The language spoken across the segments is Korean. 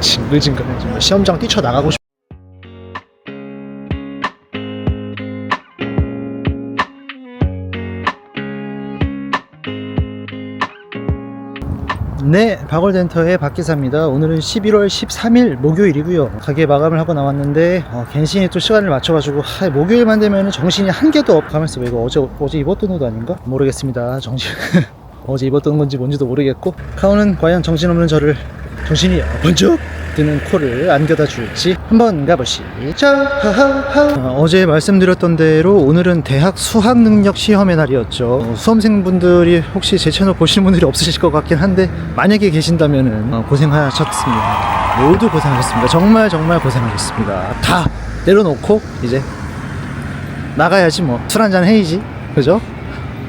징글징글해 정말 시험장 뛰쳐나가고 싶 네, 박월덴터의 박기사입니다. 오늘은 11월 13일 목요일이고요. 가게 마감을 하고 나왔는데 어, 갱신이 또 시간을 맞춰가지고 하, 목요일만 되면 정신이 한 개도 없. 가면서 이거 어제 어제 입었던 옷 아닌가? 모르겠습니다. 정신 어제 입었던 건지 뭔지도 모르겠고 카오는 과연 정신없는 저를 정신이 번쩍 드는 코를 안겨다 줄지 한번 가보시죠. 어, 제 말씀드렸던 대로 오늘은 대학 수학 능력 시험의 날이었죠. 어, 수험생분들이 혹시 제 채널 보시는 분들이 없으실 것 같긴 한데 만약에 계신다면은 어, 고생하셨습니다. 모두 고생하셨습니다. 정말 정말 고생하셨습니다. 다 내려놓고 이제 나가야지 뭐 술 한잔 해야지 그죠?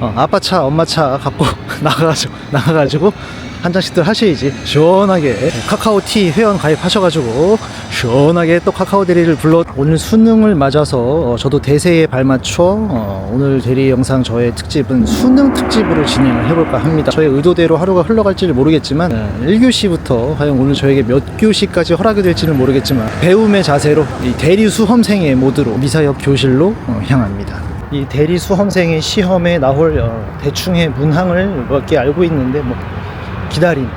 어, 아빠 차 엄마 차 갖고 나가가지고 나가가지고 한 잔씩들 하셔야지. 시원하게 카카오티 회원 가입하셔가지고 시원하게 또 카카오 대리를 불러. 오늘 수능을 맞아서 어, 저도 대세에 발맞춰 어, 오늘 대리 영상 저의 특집은 수능 특집으로 진행을 해볼까 합니다. 저의 의도대로 하루가 흘러갈지를 모르겠지만 어, 1교시부터 과연 오늘 저에게 몇 교시까지 허락이 될지는 모르겠지만 배움의 자세로 이 대리 수험생의 모드로 미사역 교실로 어, 향합니다 이 대리 수험생의 시험에 나올 어, 대충의 문항을 몇 개 알고 있는데 뭐 기다림,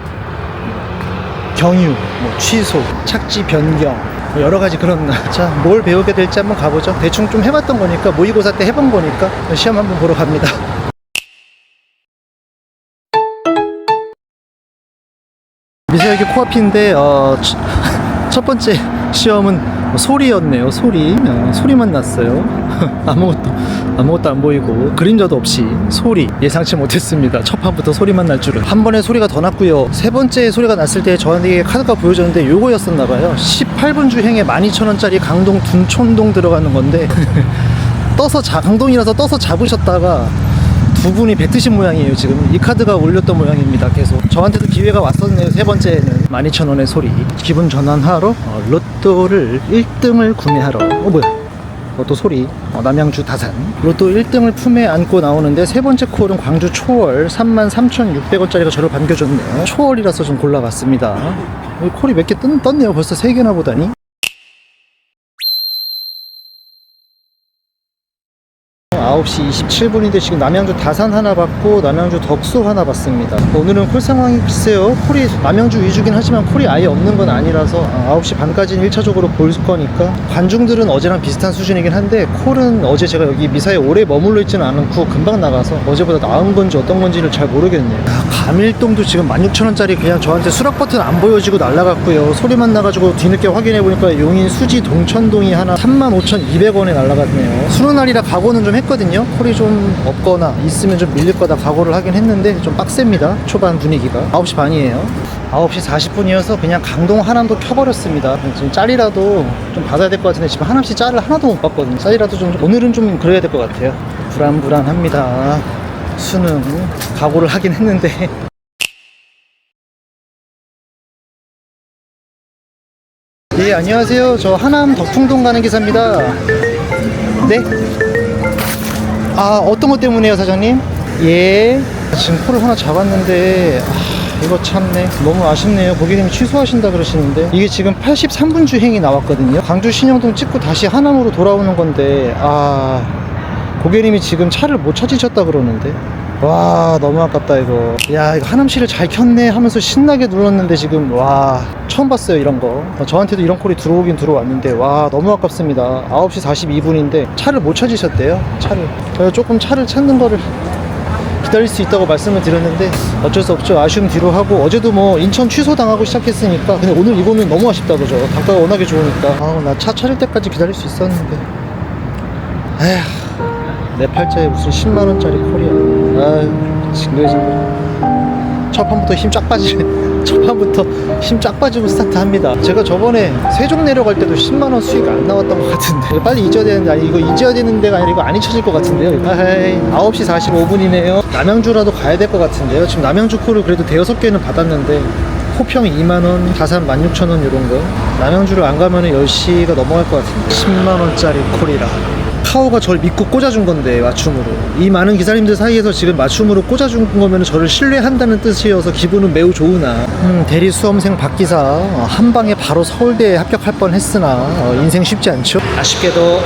경유, 뭐 취소, 착지 변경 뭐 여러 가지 그런 자 뭘 배우게 될지 한번 가보죠. 대충 좀 해봤던 거니까 모의고사 때 해본 거니까 시험 한번 보러 갑니다. 미세하게 코앞인데 어, 첫- 첫 번째 시험은 소리였네요. 소리 어, 소리만 났어요. 아무것도 아무것도 안 보이고 그림자도 없이 소리 예상치 못했습니다. 첫 판부터 소리만 날 줄은 한 번에 소리가 더 났고요. 세 번째 소리가 났을 때 저한테 카드가 보여줬는데 요거였었나 봐요. 18분 주행에 12,000원짜리 강동 둔촌동 들어가는 건데 떠서 자 강동이라서 떠서 잡으셨다가 두 분이 뱉으신 모양이에요 지금. 이 카드가 올렸던 모양입니다 계속. 저한테도 기회가 왔었네요 세 번째는. 12,000원의 소리. 기분 전환하러 어, 로또를 1등을 구매하러. 어 뭐야? 로또 소리. 어, 남양주 다산. 로또 1등을 품에 안고 나오는데 세 번째 콜은 광주 초월. 33,600원짜리가 저를 반겨줬네요. 초월이라서 좀 골라봤습니다. 어, 콜이 몇 개 떴네요 벌써 세 개나 보다니 9시 27분인데 지금 남양주 다산 하나 받고 남양주 덕수 하나 받습니다. 오늘은 콜 상황이 글쎄요. 콜이 남양주 위주긴 하지만 콜이 아예 없는 건 아니라서 9시 반까지는 1차적으로 볼 거니까 관중들은 어제랑 비슷한 수준이긴 한데 콜은 어제 제가 여기 미사에 오래 머물러 있지는 않고 금방 나가서 어제보다 나은 건지 어떤 건지를 잘 모르겠네요. 아, 감일동도 지금 16,000원짜리 그냥 저한테 수락 버튼 안 보여지고 날라갔고요. 소리만 나가지고 뒤늦게 확인해 보니까 용인 수지 동천동이 하나 35,200원에 날라갔네요. 수능 날이라 각오는 좀 했거든요. 콜이 좀 없거나 있으면 좀 밀릴 거다 각오를 하긴 했는데 좀 빡셉니다. 초반 분위기가 9시 반이에요. 9시 40분이어서 그냥 강동 하남도 켜버렸습니다. 지금 짤이라도 좀 받아야 될 것 같은데 지금 하남시 짤을 하나도 못 봤거든요. 짤이라도 좀 오늘은 좀 그래야 될 것 같아요. 불안불안합니다. 수능 각오를 하긴 했는데 예 안녕하세요 저 하남 덕풍동 가는 기사입니다 네? 아 어떤 것 때문에요 사장님? 예. 지금 코를 하나 잡았는데 아, 이거 참네. 너무 아쉽네요. 고객님이 취소하신다 그러시는데. 이게 지금 83분 주행이 나왔거든요. 광주 신영동 찍고 다시 하남으로 돌아오는 건데 아 고객님이 지금 차를 못 찾으셨다 그러는데 와 너무 아깝다 이거. 야 이거 하남시를 잘 켰네 하면서 신나게 눌렀는데 지금 와 처음 봤어요 이런 거. 어, 저한테도 이런 콜이 들어오긴 들어왔는데 와 너무 아깝습니다. 9시 42분인데 차를 못 찾으셨대요 차를. 그래서 조금 차를 찾는 거를 기다릴 수 있다고 말씀을 드렸는데 어쩔 수 없죠. 아쉬움 뒤로 하고 어제도 뭐 인천 취소 당하고 시작했으니까 근데 오늘 이거는 너무 아쉽다 그죠? 단가가 워낙에 좋으니까. 아우 나차 찾을 때까지 기다릴 수 있었는데. 에휴 내 팔자에 무슨 10만원짜리 콜이야 아유 징글징글 첫 판부터 힘 쫙 빠지네 첫 판부터 힘 쫙 빠지고 스타트 합니다. 제가 저번에 세종 내려갈 때도 10만원 수익 안 나왔던 것 같은데. 빨리 잊어야 되는데 아니 이거 잊어야 되는 데가 아니라 이거 안 잊혀질 것 같은데요. 아이 9시 45분이네요. 남양주라도 가야 될 것 같은데요. 지금 남양주 콜을 그래도 대여섯 개는 받았는데 호평 2만원, 다산 16,000원 이런 거. 남양주를 안 가면 10시가 넘어갈 것 같은데. 10만원짜리 콜이라 카오가 저를 믿고 꽂아준 건데 맞춤으로. 이 많은 기사님들 사이에서 지금 맞춤으로 꽂아준 거면 저를 신뢰한다는 뜻이어서 기분은 매우 좋으나. 음, 대리 수험생 박기사 어, 한 방에 바로 서울대에 합격할 뻔했으나 어, 인생 쉽지 않죠? 아쉽게도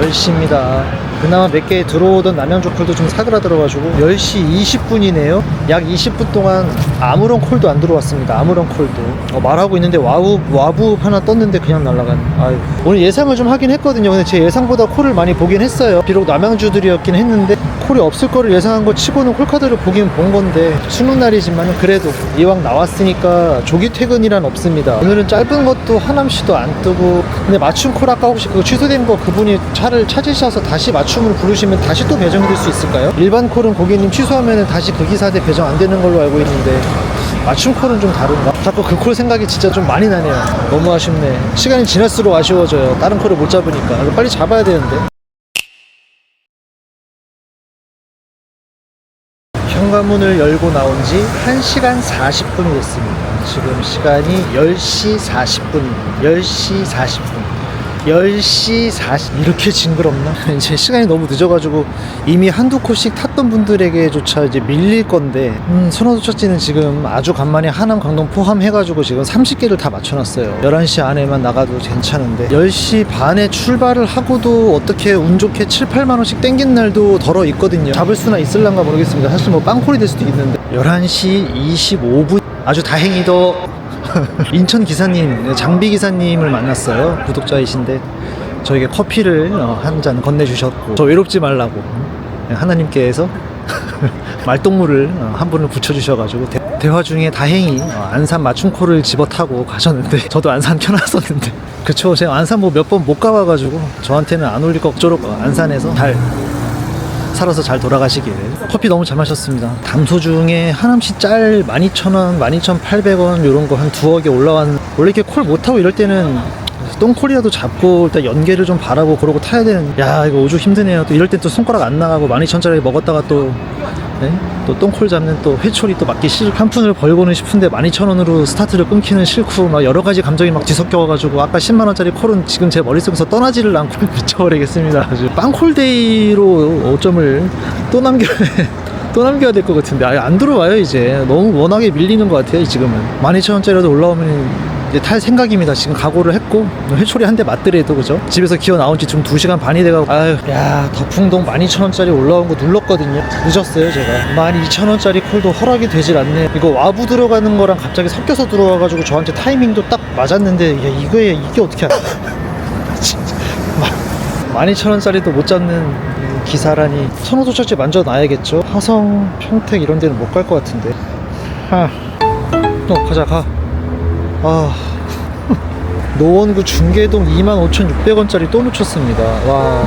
10시입니다 그나마 몇 개 들어오던 남양주 콜도 좀 사그라들어가지고 10시 20분이네요. 약 20분 동안 아무런 콜도 안 들어왔습니다. 아무런 콜도. 어, 말하고 있는데 와우 와부 하나 떴는데 그냥 날아간. 아유. 오늘 예상을 좀 하긴 했거든요. 근데 제 예상보다 콜을 많이 보긴 했어요. 비록 남양주들이었긴 했는데 콜이 없을 거를 예상한 거 치고는 콜카드를 보긴 본 건데 수능 날이지만 그래도 이왕 나왔으니까 조기 퇴근이란 없습니다. 오늘은 짧은 것도 하남시도 안 뜨고 근데 맞춤 콜 아까 혹시 그거 취소된 거 그분이 차를 찾으셔서 다시 맞춤을 부르시면 다시 또 배정될 수 있을까요? 일반 콜은 고객님 취소하면 다시 그 기사한테 배정 안 되는 걸로 알고 있는데 맞춤 콜은 좀 다른가? 자꾸 그 콜 생각이 진짜 좀 많이 나네요. 너무 아쉽네. 시간이 지날수록 아쉬워져요. 다른 콜을 못 잡으니까. 빨리 잡아야 되는데 현관문을 열고 나온 지 1시간 40분이 됐습니다. 지금 시간이 10시 40분입니다. 10시 40분. 10시 40 이렇게 징그럽나? 이제 시간이 너무 늦어가지고 이미 한두 코씩 탔던 분들에게조차 이제 밀릴 건데 음, 선호도착지는 지금 아주 간만에 하남 강동 포함해가지고 지금 30개를 다 맞춰놨어요. 11시 안에만 나가도 괜찮은데 10시 반에 출발을 하고도 어떻게 운 좋게 7, 8만원씩 땡긴 날도 덜어 있거든요. 잡을 수나 있을란가 모르겠습니다. 사실 뭐 빵콜이 될 수도 있는데. 11시 25분. 아주 다행히도 인천 기사님, 장비 기사님을 만났어요. 구독자이신데 저에게 커피를 어, 한잔 건네주셨고 저 외롭지 말라고 네, 하나님께서 말동무를 어, 한 분을 붙여주셔가지고 대, 화 중에 다행히 어, 안산 맞춤코를 집어타고 가셨는데 저도 안산 켜놨었는데 그쵸 제가 안산 뭐 몇 번 못 가봐가지고 저한테는 안 올릴 것조록 어, 안산에서 잘 살아서 잘 돌아가시길. 커피 너무 잘 마셨습니다. 담소 중에 하남시 짤 12,000원 12,800원 이런 거 한 두어 개 올라왔는 원래 이렇게 콜 못하고 이럴 때는 똥콜이라도 잡고 일단 연계를 좀 바라고 그러고 타야 되는 야 이거 오죽 힘드네요. 또 이럴 땐 또 손가락 안 나가고 12,000짜리 먹었다가 또 네? 또 똥콜 잡는 또 회초리 또 맞기 싫, 한 푼을 벌고는 싶은데 12,000원으로 스타트를 끊기는 싫고 막 여러 가지 감정이 막 뒤섞여가지고 아까 10만원짜리 콜은 지금 제 머릿속에서 떠나지를 않고 미쳐버리겠습니다. 빵콜데이로 5점을 또 남겨야 또 남겨야 될 것 같은데 아예 안 들어와요 이제 너무 워낙에 밀리는 것 같아요 지금은 12,000원짜리라도 올라오면 이제 탈 생각입니다. 지금 각오를 했고 회초리 한 대 맞더라도 그죠? 집에서 기어 나온 지 지금 2시간 반이 돼가고 아유 야 덕풍동 12,000원짜리 올라온 거 눌렀거든요. 늦었어요 제가 12,000원짜리 콜도 허락이 되질 않네. 이거 와부 들어가는 거랑 갑자기 섞여서 들어와가지고 저한테 타이밍도 딱 맞았는데 야 이거에 이게 어떻게 진짜 12,000원짜리도 못 잡는 기사라니 선호도 착지 만져 놔야겠죠 화성 평택 이런 데는 못 갈 것 같은데 하. 어 가자 가 아. 노원구 중계동 25,600원짜리 또 놓쳤습니다. 와.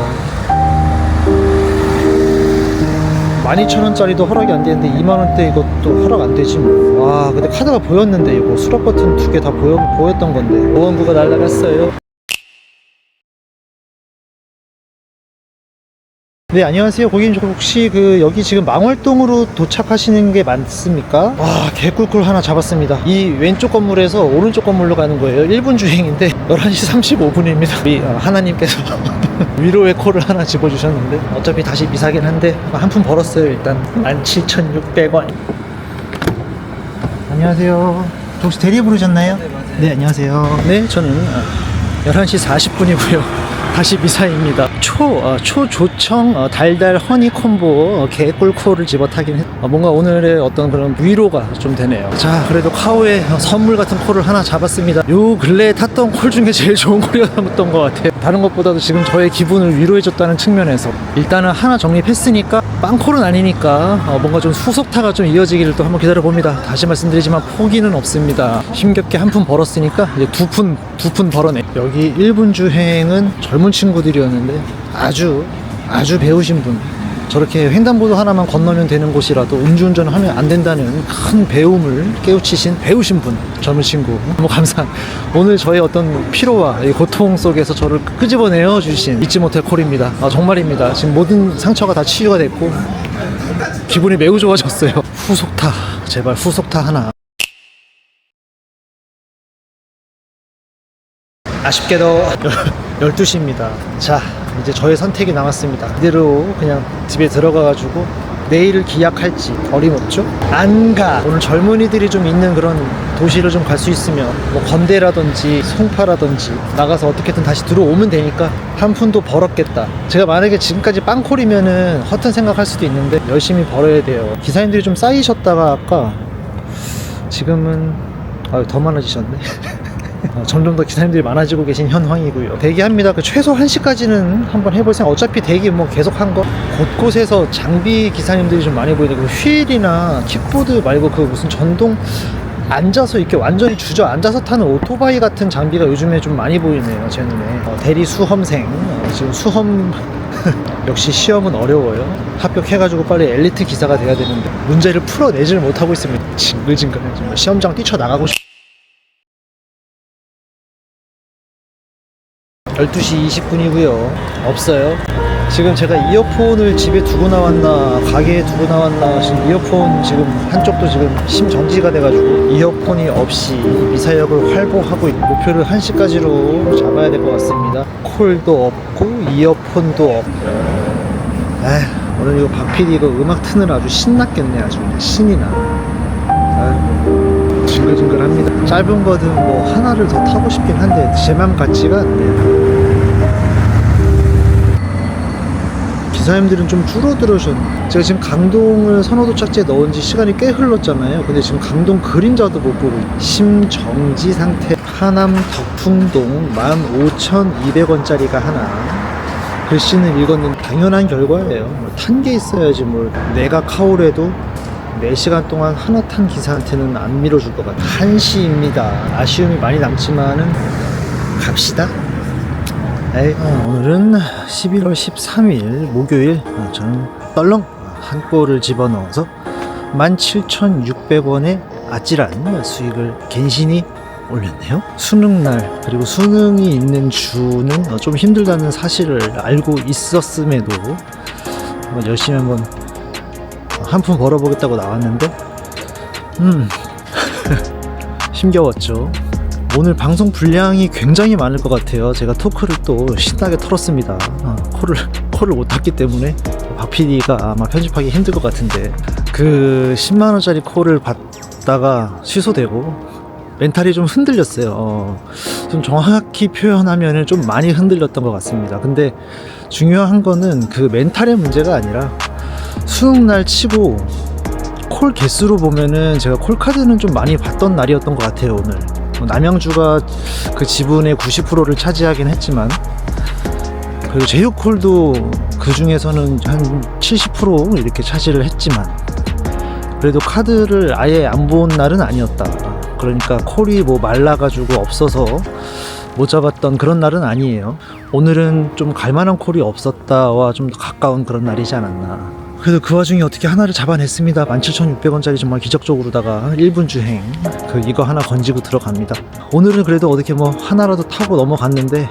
12,000원짜리도 허락이 안 되는데 2만원대 이것도 허락 안 되지 뭐. 와, 근데 카드가 보였는데 이거 수락 버튼 두 개 다 보였던 건데. 노원구가 날라갔어요. 네 안녕하세요. 고객님 저 혹시 그 여기 지금 망월동으로 도착하시는 게 맞습니까? 와 개꿀꿀 하나 잡았습니다. 이 왼쪽 건물에서 오른쪽 건물로 가는 거예요. 1분 주행인데 11시 35분입니다. 우리 어, 하나님께서 위로의 콜을 하나 집어주셨는데 어차피 다시 미사긴 한데 한 푼 벌었어요 일단. 17,600원. 안녕하세요. 저 혹시 대리 부르셨나요? 네 맞아요. 네 안녕하세요. 네 저는 어, 11시 40분이고요 다시 미사입니다. 초, 어, 초조청 어, 달달 허니 콤보 어, 개꿀코를 집어타긴 했. 어, 뭔가 오늘의 어떤 그런 위로가 좀 되네요. 자, 그래도 카오의 어, 선물 같은 콜을 하나 잡았습니다. 요 근래에 탔던 콜 중에 제일 좋은 콜이었던 것 같아요. 다른 것보다도 지금 저의 기분을 위로해줬다는 측면에서 일단은 하나 정립했으니까 빵콜은 아니니까 어, 뭔가 좀 후속타가 좀 이어지기를 또 한번 기다려 봅니다. 다시 말씀드리지만 포기는 없습니다. 힘겹게 한 푼 벌었으니까 이제 두 푼, 두 푼 벌어내. 여기 1분 주행은 젊은 친구들이었는데 아주 아주 배우신 분. 저렇게 횡단보도 하나만 건너면 되는 곳이라도 음주운전을 하면 안 된다는 큰 배움을 깨우치신 배우신 분 젊은 친구. 너무 감사. 오늘 저의 어떤 피로와 이 고통 속에서 저를 끄집어내어 주신 잊지 못할 콜입니다. 아, 정말입니다. 지금 모든 상처가 다 치유가 됐고 기분이 매우 좋아졌어요. 후속타 제발 후속타 하나. 아쉽게도 12시입니다 자 이제 저의 선택이 남았습니다. 이대로 그냥 집에 들어가가지고 내일을 기약할지 어림없죠? 안 가! 오늘 젊은이들이 좀 있는 그런 도시를 좀 갈 수 있으면 뭐 건대라든지 송파라든지 나가서 어떻게든 다시 들어오면 되니까 한 푼도 벌었겠다. 제가 만약에 지금까지 빵콜이면은 허튼 생각할 수도 있는데 열심히 벌어야 돼요. 기사님들이 좀 쌓이셨다가 아까 지금은 아유, 더 많아지셨네. 어, 점점 더 기사님들이 많아지고 계신 현황이고요. 대기합니다. 그 최소 1시까지는 한번 해볼 생각. 어차피 대기 뭐 계속 한 거. 곳곳에서 장비 기사님들이 좀 많이 보이는데 그 휠이나 킥보드 말고 그 무슨 전동 앉아서 이렇게 완전히 주저앉아서 타는 오토바이 같은 장비가 요즘에 좀 많이 보이네요. 제 눈에. 어, 대리 수험생. 어, 지금 수험 역시 시험은 어려워요. 합격해가지고 빨리 엘리트 기사가 돼야 되는데 문제를 풀어내지를 못하고 있습니다. 징글징글. 정말 시험장 뛰쳐나가고 싶 12시 20분이고요. 없어요. 지금 제가 이어폰을 집에 두고 나왔나 가게에 두고 나왔나 지금 이어폰 지금 한쪽도 지금 심정지가 돼가지고 이어폰이 없이 미사역을 활보하고 있는 목표를 1시까지로 잡아야 될 것 같습니다. 콜도 없고 이어폰도 없고 에휴, 오늘 이거 박PD 이거 음악 트느라 아주 신났겠네 아주 신이 나 징글징글합니다 짧은 거든 뭐 하나를 더 타고 싶긴 한데 제 맘 같지가 않네요 기사님들은 좀 줄어들으셨. 제가 지금 강동을 선호도착지에 넣은 지 시간이 꽤 흘렀잖아요. 근데 지금 강동 그림자도 못 보고 있- 심정지 상태. 하남 덕풍동 15,200원짜리가 하나. 글씨는 읽었는데 당연한 결과예요. 뭐 탄게 있어야지 뭘. 내가 카울해도 4시간 동안 하나 탄 기사한테는 안 밀어줄 것 같아. 한시입니다. 아쉬움이 많이 남지만은 갑시다. 어, 오늘은 11월 13일 목요일 어, 저는 떨렁 한 골을 집어넣어서 17,600원의 아찔한 수익을 갠신히 올렸네요. 수능 날 그리고 수능이 있는 주는 어, 좀 힘들다는 사실을 알고 있었음에도 열심히 한번 한푼 벌어보겠다고 나왔는데 음 힘겨웠죠. 오늘 방송 분량이 굉장히 많을 것 같아요. 제가 토크를 또 신나게 털었습니다. 어, 코를 코를 못 탔기 때문에 박 PD가 아마 편집하기 힘들 것 같은데 그 10만 원짜리 콜을 받다가 취소되고 멘탈이 좀 흔들렸어요. 어, 좀 정확히 표현하면 좀 많이 흔들렸던 것 같습니다. 근데 중요한 거는 그 멘탈의 문제가 아니라 수능 날 치고 콜 개수로 보면은 제가 콜 카드는 좀 많이 받던 날이었던 것 같아요 오늘. 뭐 남양주가 그 지분의 90%를 차지하긴 했지만 그리고 제휴콜도 그 중에서는 한 70% 이렇게 차지를 했지만 그래도 카드를 아예 안 본 날은 아니었다. 그러니까 콜이 뭐 말라가지고 없어서 못 잡았던 그런 날은 아니에요. 오늘은 좀 갈만한 콜이 없었다와 좀더 가까운 그런 날이지 않았나. 그래도 그 와중에 어떻게 하나를 잡아냈습니다. 17,600원짜리 정말 기적적으로다가 1분 주행. 그 이거 하나 건지고 들어갑니다. 오늘은 그래도 어떻게 뭐 하나라도 타고 넘어갔는데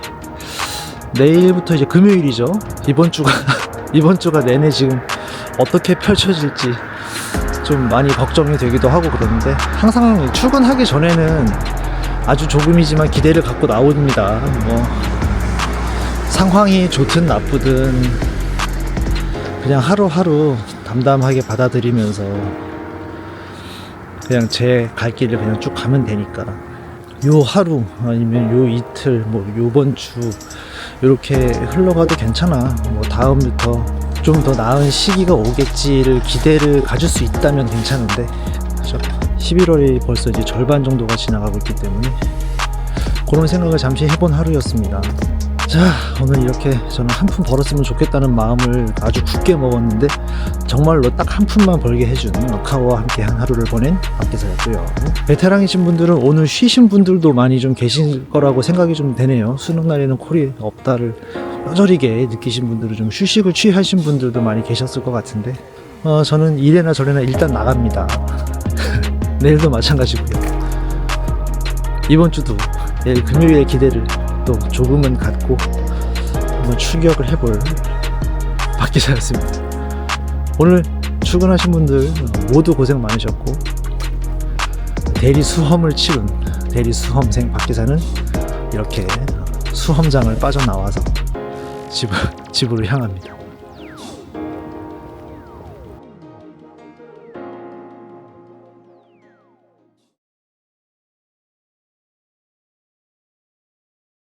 내일부터 이제 금요일이죠. 이번 주가 이번 주가 내내 지금 어떻게 펼쳐질지 좀 많이 걱정이 되기도 하고 그러는데 항상 출근하기 전에는 아주 조금이지만 기대를 갖고 나옵니다. 뭐 상황이 좋든 나쁘든 그냥 하루하루 담담하게 받아들이면서 그냥 제 갈 길을 그냥 쭉 가면 되니까 요 하루 아니면 요 이틀 뭐 요번 주 이렇게 흘러가도 괜찮아 뭐 다음부터 좀 더 나은 시기가 오겠지를 기대를 가질 수 있다면 괜찮은데 그죠? 11월이 벌써 이제 절반 정도가 지나가고 있기 때문에 그런 생각을 잠시 해본 하루였습니다. 자 오늘 이렇게 저는 한 푼 벌었으면 좋겠다는 마음을 아주 굳게 먹었는데 정말로 딱 한 푼만 벌게 해준 카오와 함께 한 하루를 보낸 박기사였고요. 베테랑이신 분들은 오늘 쉬신 분들도 많이 좀 계실 거라고 생각이 좀 되네요. 수능 날에는 콜이 없다를 뼈저리게 느끼신 분들은 좀 휴식을 취하신 분들도 많이 계셨을 것 같은데 어, 저는 이래나 저래나 일단 나갑니다. 내일도 마찬가지고요. 이번 주도 내일 금요일에 기대를 또 조금은 갖고 한번 출격을 해볼 박기사였습니다. 오늘 출근하신 분들 모두 고생 많으셨고 대리 수험을 치른 대리 수험생 박기사는 이렇게 수험장을 빠져나와서 집, 집으로 향합니다